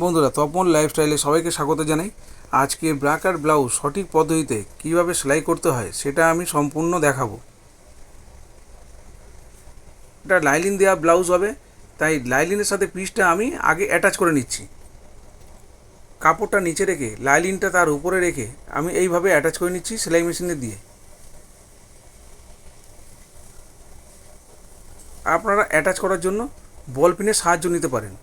বন্ধুরা, তপন লাইফস্টাইলে সবাইকে স্বাগত জানাই। আজকে ব্রাক আর ব্লাউজ সঠিক পদ্ধতিতে কীভাবে সেলাই করতে হয় সেটা আমি সম্পূর্ণ দেখাবো। এটা লাইলিন দেওয়া ব্লাউজ হবে, তাই লাইলিনের সাথে পিসটা আমি আগে অ্যাটাচ করে নিচ্ছি। কাপড়টা নিচে রেখে লাইলিনটা তার উপরে রেখে আমি এইভাবে অ্যাটাচ করে নিচ্ছি সেলাই মেশিনে দিয়ে। আপনারা অ্যাটাচ করার জন্য বল পিনের সাহায্য নিতে পারেন।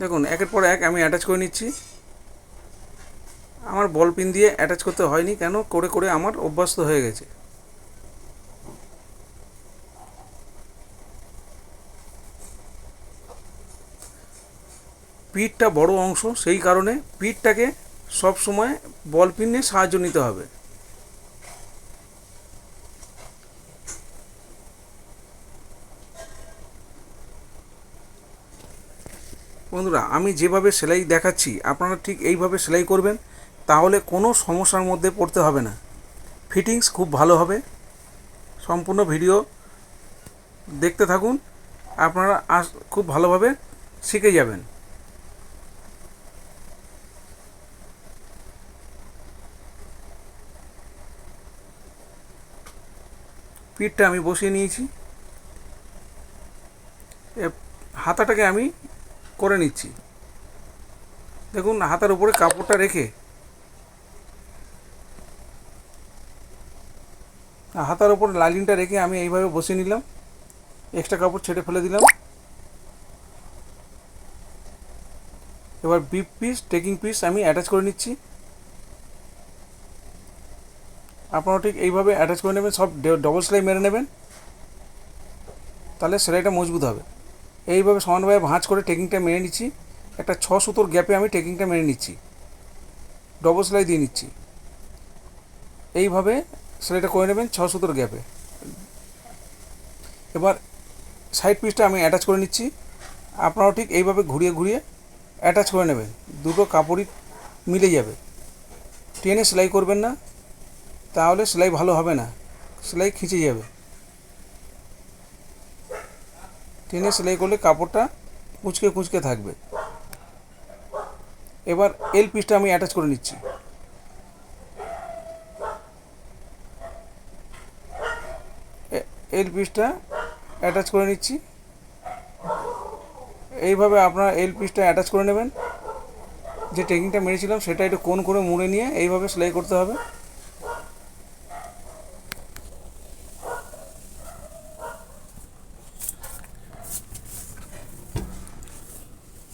দেখুন, একের পর এক আমি অ্যাটাচ করে নিচ্ছি। আমার বল পিন দিয়ে অ্যাটাচ করতে হয়নি কেন? করে করে আমার অভ্যস্ত হয়ে গেছে। পিঠটা বড় অংশ, সেই কারণে পিঠটাকে সব সময় বল পিনে সাহায্য নিতে হবে। বন্ধুরা, আমি যেভাবে সেলাই দেখাচ্ছি, আপনারা ঠিক এইভাবে সেলাই করবেন, তাহলে কোনো সমস্যার মধ্যে পড়তে হবে না। ফিটিংস খুব ভালো হবে। সম্পূর্ণ ভিডিও দেখতে থাকুন, আপনারা খুব ভালোভাবে শিখে যাবেন। পিঠটা আমি বসিয়ে নিয়েছি। হাতাটাকে আমি করে নিচ্ছি। দেখুন, হাতার উপরে কাপড়টা রেখে। হাতার উপর লাইলিনটা রেখে আমি এইভাবে বসিয়ে নিলাম। এক্সট্রা কাপড় ছেড়ে ফেলে দিলাম। এবার বিপ পিস, টেকিং পিস আমি অ্যাটাচ করে নিচ্ছি। আপনারা ঠিক এইভাবে অ্যাটাচ করে নেবেন, সব ডবল সেলাই মেরে নেবেন। তাহলে সেলাইটা মজবুত হবে। এইভাবে সমানভাবে ভাঁজ করে টেকিংটা মেরে নিচ্ছি। একটা ছ সুতোর গ্যাপে আমি টেকিংটা মেরে নিচ্ছি। ডবল সেলাই দিয়ে নিচ্ছি। এইভাবে সেলাইটা করে নেবেন ছ সুতোর গ্যাপে এবার সাইড পিসটা আমি অ্যাটাচ করে নিচ্ছি। আপনারাও ঠিক এইভাবে ঘুরিয়ে ঘুরিয়ে অ্যাটাচ করে নেবেন। দুটো কাপড়ই মিলে যাবে। টেনে সেলাই করবেন না, তাহলে সেলাই ভালো হবে না। সেলাই খিঁচে যাবে। টেনে সেলাই করলে কাপড়টা কুচকে কুচকে থাকবে। এবার এল পিসটা আমি অ্যাটাচ করে নিচ্ছি। এল পিসটা অ্যাটাচ করে নিচ্ছি। এইভাবে আপনারা এল পিসটা অ্যাটাচ করে নেবেন। যে টেকিংটা মেরেছিলাম সেটা একটু কোন করে মুড়ে নিয়ে এইভাবে সেলাই করতে হবে।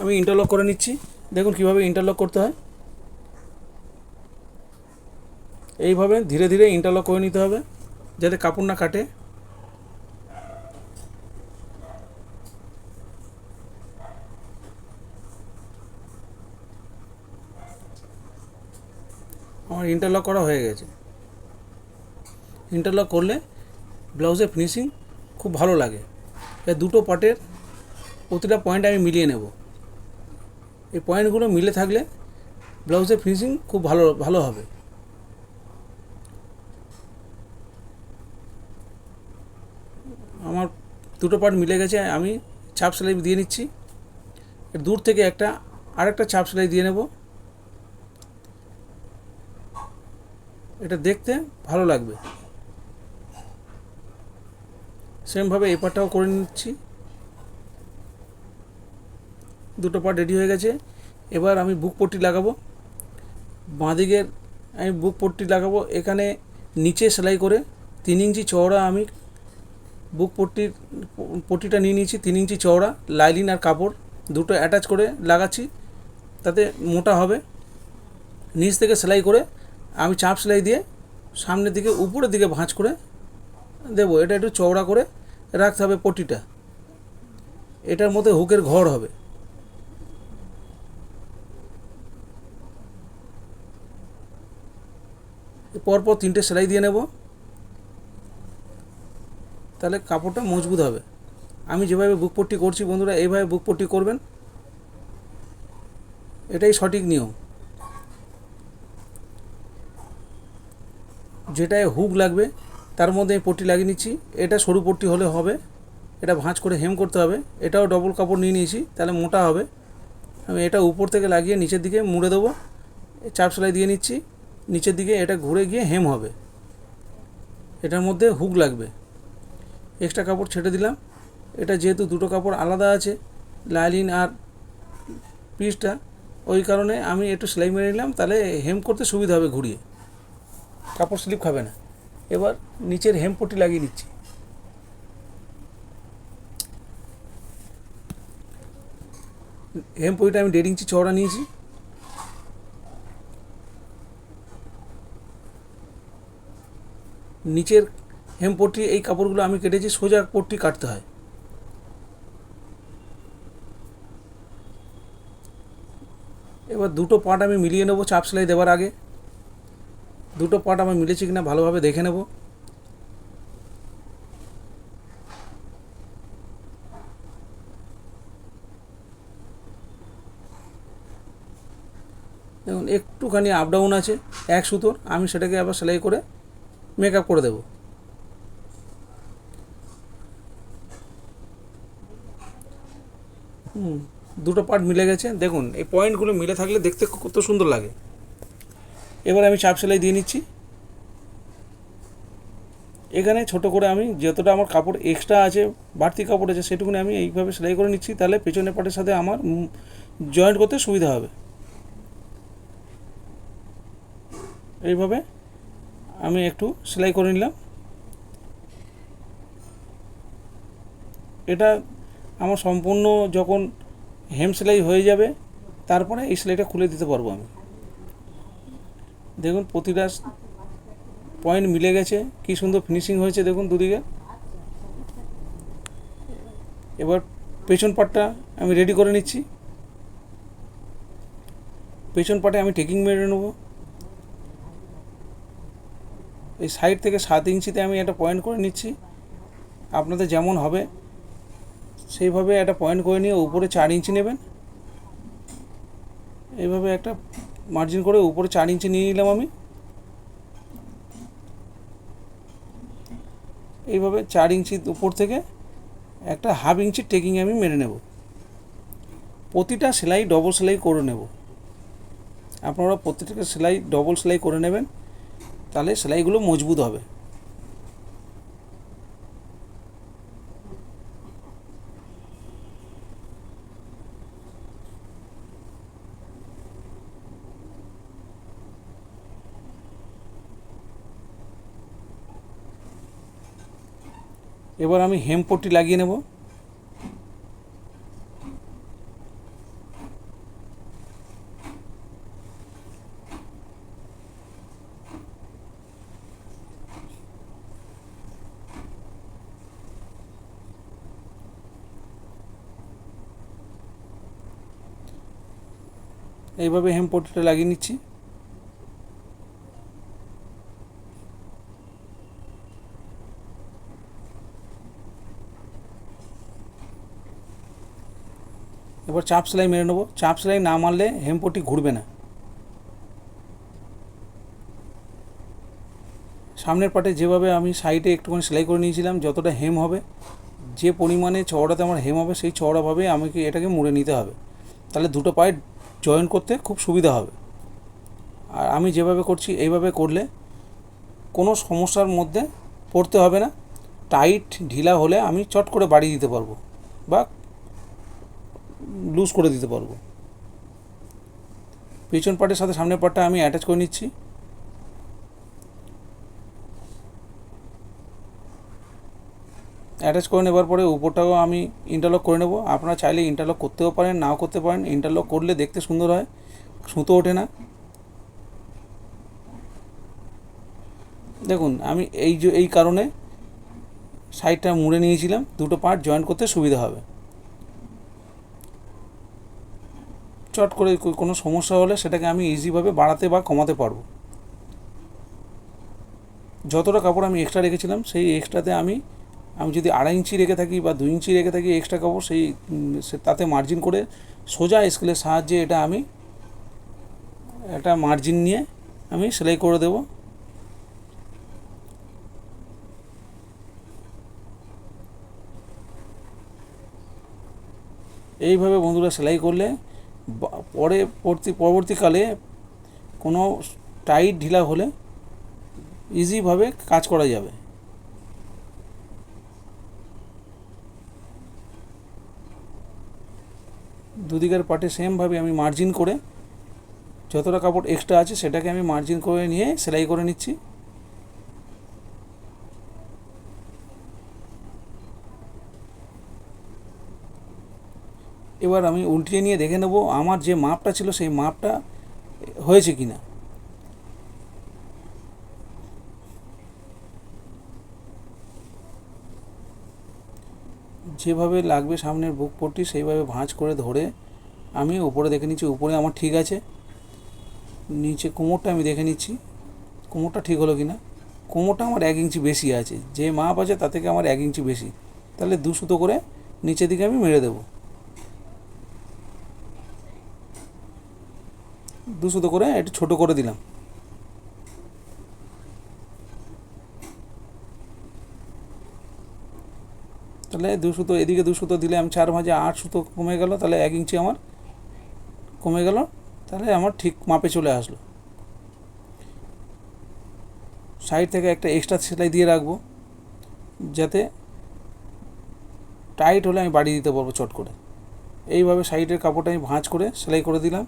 আমি ইন্টারলক করে নিচ্ছি। দেখুন কীভাবে ইন্টারলক করতে হয়। এইভাবে ধীরে ধীরে ইন্টারলক করে নিতে হবে, যাতে কাপড় না কাটে। আমার ইন্টারলক করা হয়ে গেছে। ইন্টারলক করলে ব্লাউজের ফিনিশিং খুব ভালো লাগে। দুটো পার্টের প্রতিটা পয়েন্ট আমি মিলিয়ে নেব। এই পয়েন্টগুলো মিলে থাকলে ব্লাউজের ফিনিশিং খুব ভালো ভালো হবে। আমার দুটো পার্ট মিলে গেছে, আমি ছাপ সেলাই দিয়ে নিচ্ছি। দূর থেকে একটা, আরেকটা ছাপ সেলাই দিয়ে নেব। এটা দেখতে ভালো লাগবে। সেমভাবে এই পার্টটাও করে নিচ্ছি। দুটো পার্ট রেডি হয়ে গেছে। এবার আমি বুক পট্টি লাগাবো। বাঁদিকের আমি বুক পট্টি লাগাবো। এখানে নিচে সেলাই করে তিন ইঞ্চি চওড়া আমি বুক পট্টির, পট্টিটা নিয়ে নিয়েছি তিন ইঞ্চি চওড়া লাইলিন আর কাপড় দুটো অ্যাটাচ করে লাগাচ্ছি। তাতে মোটা হবে। নিচ থেকে সেলাই করে আমি চাপ সেলাই দিয়ে সামনের দিকে উপরের দিকে ভাঁজ করে দেবো। এটা একটু চওড়া করে রাখতে হবে পট্টিটা। এটার মধ্যে হুকের ঘর হবে। পরপর তিনটে সেলাই দিয়ে নেব। তাহলে কাপড়টা মজবুত হবে। আমি যেভাবে বুক পট্টি করছি বন্ধুরা, এইভাবে বুক পট্টি করবেন। এটাই সঠিক নিয়ম। যেটায় হুক লাগবে, তার মধ্যে আমি পট্টি লাগিয়ে নিচ্ছি। এটা সরু পট্টি হলে হবে। এটা ভাঁজ করে হেম করতে হবে। এটাও ডবল কাপড় নিয়ে নিয়েছি, তাহলে মোটা হবে। আমি এটা উপর থেকে লাগিয়ে নিচের দিকে মুড়ে দেবো। চাপ সেলাই দিয়ে নিচ্ছি। নিচের দিকে এটা ঘুরে গিয়ে হেম হবে। এটার মধ্যে হুক লাগবে। এক্সট্রা কাপড় ছেটে দিলাম। এটা যেহেতু দুটো কাপড় আলাদা আছে, লাইলিন আর পিসটা, ওই কারণে আমি একটু সেলাই মেরে নিলাম, তাহলে হেম করতে সুবিধা হবে ঘুরিয়ে। কাপড় স্লিপ খাবে না। এবার নিচের হেম পট্টি লাগিয়ে নিচ্ছি হেম পট্টিটা আমি দেড় ইঞ্চি চওড়া নিয়েছি। নিচের হেম পট্টি, এই কাপড়গুলো আমি কেটেছি, সোজা পট্টি কাটতে হয়। এবার দুটো পার্ট আমি মিলিয়ে নেব চাপ সেলাই দেওয়ার আগে। দুটো পার্ট আমার মিলেছে কিনা ভালোভাবে দেখে নেব। দেখুন, একটুখানি আপ ডাউন আছে, এক সুতোর, আমি সেটাকে আবার সেলাই করে মেকআপ করে দেবো। হুম, দুটো পার্ট মিলে গেছে। দেখুন, এই পয়েন্টগুলো মিলে থাকলে দেখতে কত সুন্দর লাগে। এবার আমি চাপ সেলাই দিয়ে নিচ্ছি। এখানে ছোট করে আমি যতটা আমার কাপড় এক্সট্রা আছে, বাড়তি কাপড় আছে, সেটুকুনি আমি এইভাবে সেলাই করে নিচ্ছি। তাহলে পেছনের পাটের সাথে আমার জয়েন্ট করতে সুবিধা হবে। এইভাবে আমি একটু সেলাই করে নিলাম। এটা আমার সম্পূর্ণ যখন হেম সেলাই হয়ে যাবে, তারপরে এই সেলাইটা খুলে দিতে পারব আমি। দেখুন, প্রতিটা পয়েন্ট মিলে গেছে, কি সুন্দর ফিনিশিং হয়েছে দেখুন দুদিকে। এবার পেছন পাটটা আমি রেডি করে নিচ্ছি। পেছন পাটে আমি টেকিং মেরে নেব। এই সাইড থেকে সাত ইঞ্চিতে আমি একটা পয়েন্ট করে নিচ্ছি। আপনাদের যেমন হবে, সেইভাবে একটা পয়েন্ট করে নিয়ে উপরে চার ইঞ্চি নেবেন। এইভাবে একটা মার্জিন করে উপরে চার ইঞ্চি নিয়ে নিলাম আমি। এইভাবে চার ইঞ্চি উপর থেকে একটা হাফ ইঞ্চি টেকিং আমি মেরে নেব। প্রতিটা সেলাই ডবল সেলাই করে নেব। আপনারা প্রত্যেকটা সেলাই ডবল সেলাই করে নেবেন। তাহলে সেলাইগুলো মজবুত হবে। এবার আমি হেম পট্টি লাগিয়ে নেব। এইভাবে হেম পট্টিটা লাগিয়ে নিচ্ছি। এবার চাপ সেলাই মেরে নেব। চাপ সেলাই না মারলে হেমপটি ঘুরবে না। সামনের পাটে যেভাবে আমি সাইডে একটুখানি সেলাই করে নিয়েছিলাম, যতটা হেম হবে, যে পরিমাণে চওড়াতে আমার হেম হবে, সেই চওড়াভাবে আমাকে এটাকে মুড়ে নিতে হবে। তাহলে দুটো পায়ে জয়েন করতে খুব সুবিধা হবে। আর আমি যেভাবে করছি, এইভাবে করলে কোনো সমস্যার মধ্যে পড়তে হবে না। টাইট ঢিলা হলে আমি চট করে বাড়িয়ে দিতে পারব বা লুজ করে দিতে পারব। পিছন পার্টের সাথে সামনের পার্টটা আমি অ্যাটাচ করে নিচ্ছি। অ্যাটাচ করে নেবার পরে উপরটাও আমি ইন্টারলক করে নেব। আপনারা চাইলে ইন্টারলক করতেও পারেন, নাও করতে পারেন। ইন্টারলক করলে দেখতে সুন্দর হয়, সুতো ওঠে না। দেখুন, আমি এই যে, এই কারণে সাইডটা মুড়ে নিয়েছিলাম, দুটো পার্ট জয়েন্ট করতে সুবিধা হবে। চট করে কোনো সমস্যা হলে সেটাকে আমি ইজিভাবে বাড়াতে বা কমাতে পারব। যতটা কাপড় আমি এক্সট্রা রেখেছিলাম, সেই এক্সট্রাতে আমি আমি যদি আড়াই ইঞ্চি রেখে থাকি বা দুই ইঞ্চি রেখে থাকি এক্সট্রা কাপড়, সেই তাতে মার্জিন করে সোজা স্কেলের সাহায্যে এটা আমি একটা মার্জিন নিয়ে আমি সেলাই করে দেব। এইভাবে বন্ধুরা সেলাই করলে পরে পরবর্তীকালে কোনো টাইট ঢিলা হলে ইজিভাবে কাজ করা যাবে। দুদিকের পাটে সেমভাবে আমি মার্জিন করে যতটা কাপড় এক্সট্রা আছে সেটাকে আমি মার্জিন করে নিয়ে সেলাই করে নিচ্ছি। এবার আমি উল্টিয়ে নিয়ে দেখে নেব আমার যে মাপটা ছিল সেই মাপটা হয়েছে কিনা। যেভাবে লাগবে সামনের বুক পট্টি সেইভাবে ভাঁজ করে ধরে আমি উপরে দেখে নিচ্ছি, উপরে আমার ঠিক আছে। নিচে কোমরটা আমি দেখে নিচ্ছি। কোমরটা ঠিক হলো কি না কোমরটা আমার এক ইঞ্চি বেশি আছে। যে মাপ আছে তা থেকে আমার এক ইঞ্চি বেশি। তাহলে দু করে নিচের দিকে আমি মেরে দেবো। দু করে একটু ছোট করে দিলাম। তাহলে দু এদিকে দু দিলে আমি চার ভাঁজে আট সুতো কমে গেল, তাহলে এক ইঞ্চি আমার কমে গেল, তাহলে আমার ঠিক মাপে চলে আসলো। সাইড থেকে একটা এক্সট্রা সেলাই দিয়ে রাখব, যাতে টাইট হলে আমি বাড়িয়ে দিতে পারব চট করে। এইভাবে সাইডের কাপড়টা আমি ভাঁজ করে সেলাই করে দিলাম।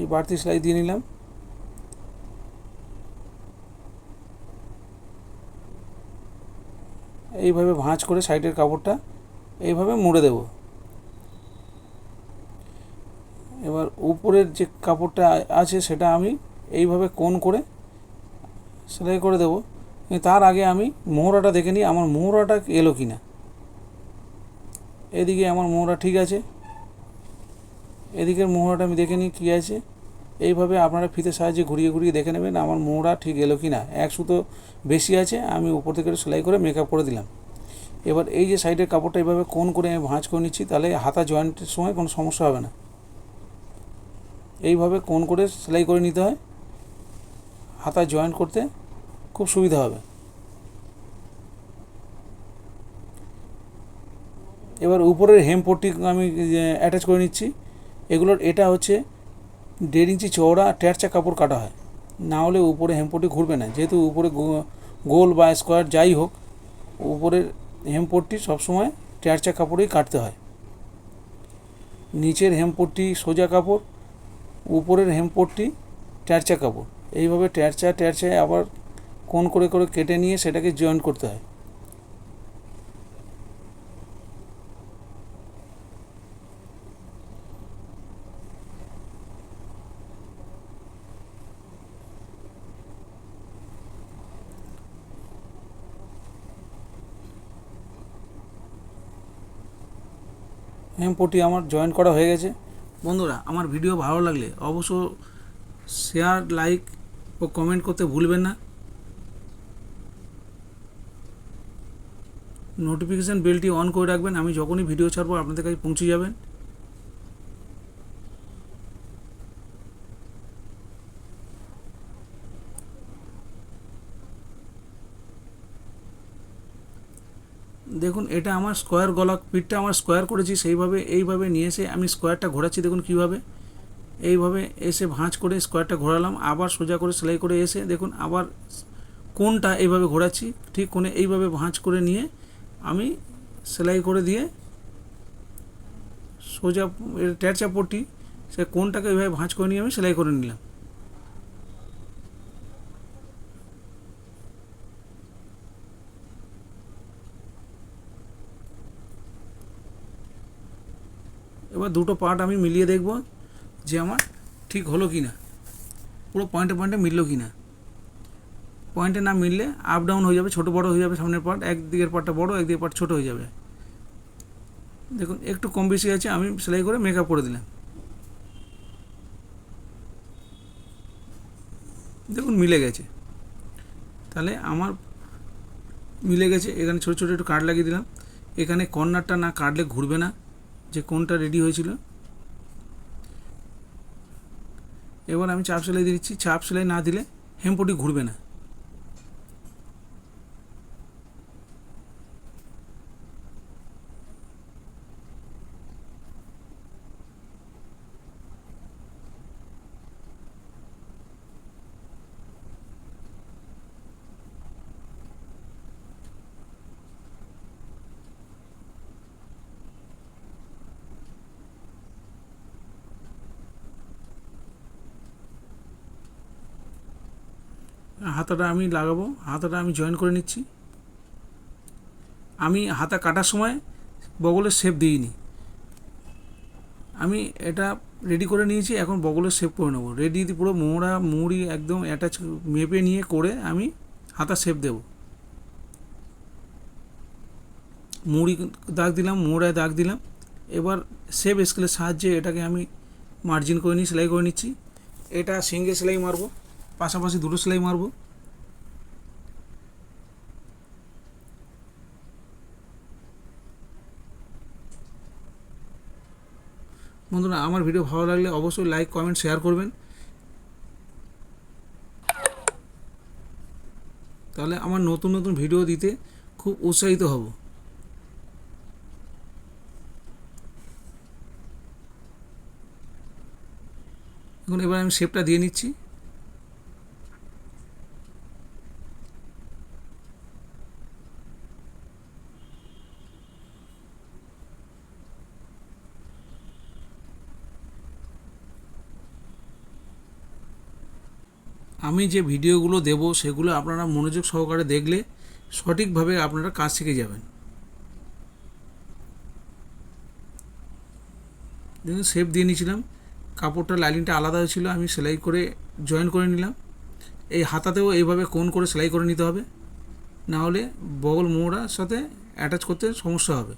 এই বাড়তি সেলাই দিয়ে নিলাম। এইভাবে ভাঁজ করে সাইডের কাপড়টা এইভাবে মুড়ে দেব। এবার উপরের যে কাপড়টা আছে সেটা আমি এইভাবে কোন করে সেলাই করে দেবো। তার আগে আমি মোহরাটা দেখে নিই, আমার মোহরাটা এলো কি না। এদিকে আমার মোহরা ঠিক আছে। এদিকের মোহরাটা আমি দেখে নিই কী আছে। এইভাবে আপনারা ফিতে সাহায্যে ঘুরিয়ে ঘুরিয়ে দেখে নেবেন আমার মোহরা ঠিক এলো কি না। এক সুতো বেশি আছে, আমি উপর থেকে সেলাই করে মেকআপ করে দিলাম। এবার এই যে সাইডের কাপড়টা এইভাবে কোন করে আমি ভাঁজ করে নিচ্ছি, তাহলে হাতা জয়েন্টের সময় কোনো সমস্যা হবে না। এইভাবে কোন করে সেলাই করে নিতে হয়, হাতা জয়েন্ট করতে খুব সুবিধা হবে। এবার উপরের হেমপট্টি আমি অ্যাটাচ করে নিচ্ছি। এগুলোর এটা হচ্ছে দেড় ইঞ্চি চওড়া ট্যারচা কাপড় কাটা হয়। না হলে উপরে হেমপট্টি ঘুরবে না। যেহেতু উপরে গোল বা স্কোয়ার যাই হোক, উপরের হেমপট্টি সবসময় ট্যারচা কাপড়েই কাটতে হয়। নিচের হেমপট্টি সোজা কাপড় উপরের হেমপট্টি ট্যারচা কাপড় এইভাবে ট্যারচা ট্যারচায় আবার কোন করে করে কেটে নিয়ে সেটাকে জয়েন করতে হয়। হেমপটি আমার জয়েন করা হয়ে গেছে। বন্ধুরা, আমার ভিডিও ভালো লাগলে অবশ্য শেয়ার লাইক ও কমেন্ট করতে ভুলবেন না। নোটিফিকেশান বেলটি অন করে রাখবেন, আমি যখনই ভিডিও ছাড়বো, আপনাদের কাছে পৌঁছে যাবেন। দেখুন, এটা আমার স্কোয়ার গলা পিঠটা আমার স্কোয়ার করেছি, সেইভাবে, এইভাবে নিয়ে এসে আমি স্কোয়ারটা ঘোরাচ্ছি, দেখুন কীভাবে। এইভাবে এসে ভাঁজ করে স্কোয়ারটা ঘোরালাম, আবার সোজা করে সেলাই করে এসে, দেখুন, আবার কোনটা এইভাবে ঘোরাচ্ছি, ঠিক কোণে এইভাবে ভাঁজ করে নিয়ে আমি সেলাই করে দিয়ে সোজা ট্যার চাপড়টি সে কোনটাকে এইভাবে ভাঁজ করে নিয়ে আমি সেলাই করে নিলাম। এবার দুটো পার্ট আমি মিলিয়ে দেখব যে আমার ঠিক হলো কি না পুরো পয়েন্টে পয়েন্টে মিললো কি না পয়েন্টে না মিললে আপ ডাউন হয়ে যাবে, ছোটো বড় হয়ে যাবে সামনের পার্ট একদিকের পার্টটা বড় একদিকের পার্ট ছোটো হয়ে যাবে। দেখুন, একটু কম বেশি আছে, আমি সেলাই করে মেকআপ করে দিলাম। দেখুন, মিলে গেছে। তাহলে আমার মিলে গেছে, এখানে ছোটো ছোটো একটু কাট লাগিয়ে দিলাম। এখানে কর্নারটা না কাটলে ঘুরবে না। যে কোনটা রেডি হয়েছিল। এবার আমি চাপ সেলাই দিচ্ছি। চাপ সেলাই না দিলে হেমপটি ঘুরবে না। হাতাটা আমি লাগাবো, হাতাটা আমি জয়েন করে নিচ্ছি। আমি হাতা কাটার সময় বগলের শেপ দিইনি। আমি এটা রেডি করে নিয়েছি, এখন বগলের শেপ করে নেব। রেডি পুরো মোড়া, মুড়ি একদম অ্যাটাচ মেপে নিয়ে করে আমি হাতা শেপ দেবো। মুড়ি দাগ দিলাম, মোড়ায় দাগ দিলাম। এবার শেপ স্কেলের সাহায্যে এটাকে আমি মার্জিন করে নিই, সেলাই করে নিচ্ছি। এটা সিঙ্গেল সেলাই মারবো। পাশাপাশি দুটো সেলাই মারবো। বন্ধুরা, আমার ভিডিও ভালো লাগলে অবশ্যই লাইক কমেন্ট শেয়ার করবেন। তাহলে আমার নতুন নতুন ভিডিও দিতে খুব উৎসাহিত হব। এখন এবার আমি শেপটা দিয়ে নিচ্ছি। আমি যে ভিডিওগুলো দেব সেগুলো আপনারা মনোযোগ সহকারে দেখলে সঠিকভাবে আপনারা কাজ শিখে যাবেন। দেখুন শেপ দিয়ে নিয়েছিলাম, কাপড়টা লাইনিংটা আলাদা হয়েছিল, আমি সেলাই করে জয়েন করে নিলাম। এই হাতাতেও এইভাবে কোন করে সেলাই করে নিতে হবে, না হলে বগল মোড়ার সাথে অ্যাটাচ করতে সমস্যা হবে।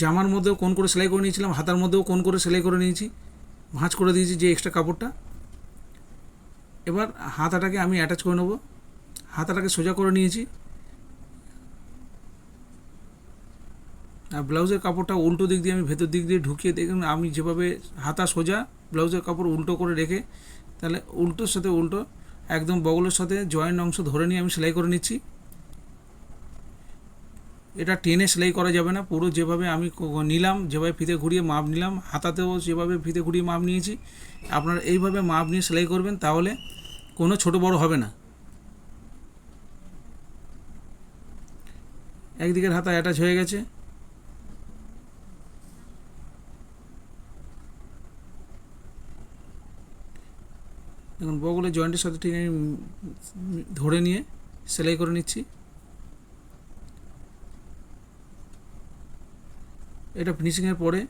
জামার মধ্যেও কোন করে সেলাই করে নিয়েছিলাম, হাতার মধ্যেও কোন করে সেলাই করে নিয়েছি। ভাঁজ করে দিয়েছি যে এক্সট্রা কাপড়টা। এবার হাতাটাকে আমি অ্যাটাচ করে নেব। হাতাটাকে সোজা করে নিয়েছি। আর ব্লাউজের কাপড়টা উল্টো দিক দিয়ে আমি ভেতর দিক দিয়ে ঢুকিয়ে দেখুন, আমি যেভাবে হাতা সোজা ব্লাউজের কাপড় উল্টো করে রেখে, তাহলে উল্টোর সাথে উল্টো, একদম বগলের সাথে জয়েন্ট অংশ ধরে নিয়ে আমি সেলাই করে নিচ্ছি। এটা টেনে সেলাই করা যাবে না। পুরো যেভাবে আমি নিলাম, যেভাবে ফিতে ঘুরিয়ে মাপ নিলাম, হাতাতেও যেভাবে ফিতে ঘুরিয়ে মাপ নিয়েছি, আপনারা এইভাবে মাপ নিয়ে সেলাই করবেন তাহলে কোনো ছোট বড় হবে না। একদিকের হাতা অ্যাটাচ হয়ে গেছে। এখন বগলের জয়েন্টের সাথে ঠিক আমি ধরে নিয়ে সেলাই করে নিচ্ছি। এটা ফিনিশিংয়ের পরে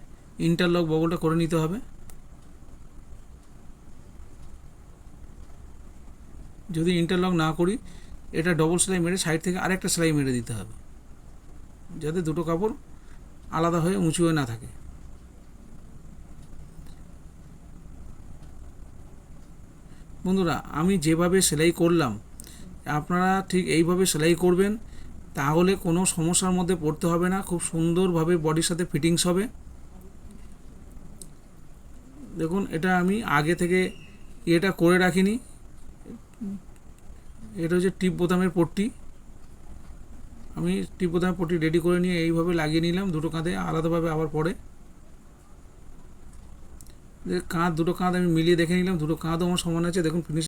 ইন্টারলক বগলটা করে নিতে হবে। যদি ইন্টারলক না করি, এটা ডবল সেলাই মেরে সাইড থেকে আরেকটা সেলাই মেরে দিতে হবে। যাতে দুটো কাপড় আলাদা হয়ে উঁচু হয়ে না থাকে। বন্ধুরা, আমি যেভাবে সেলাই করলাম, আপনারা ঠিক এইভাবে সেলাই করবেন তাহলে কোনো সমস্যার মধ্যে পড়তে হবে না, খুব সুন্দরভাবে বডির সাথে ফিটিংস হবে। দেখুন, এটা আমি আগে থেকে এটা করে রাখিনি। এটা হচ্ছে টিপ বোতামের পট্টি। আমি টিপ বোতামের পট্টি রেডি করে নিয়ে এইভাবে লাগিয়ে নিলাম, দুটো কাঁধে আলাদাভাবে আবার পরে। কাঁধ, দুটো কাঁধ আমি মিলিয়ে দেখে নিলাম, দুটো কাঁধ আমার সমান আছে। দেখুন ফিনিশ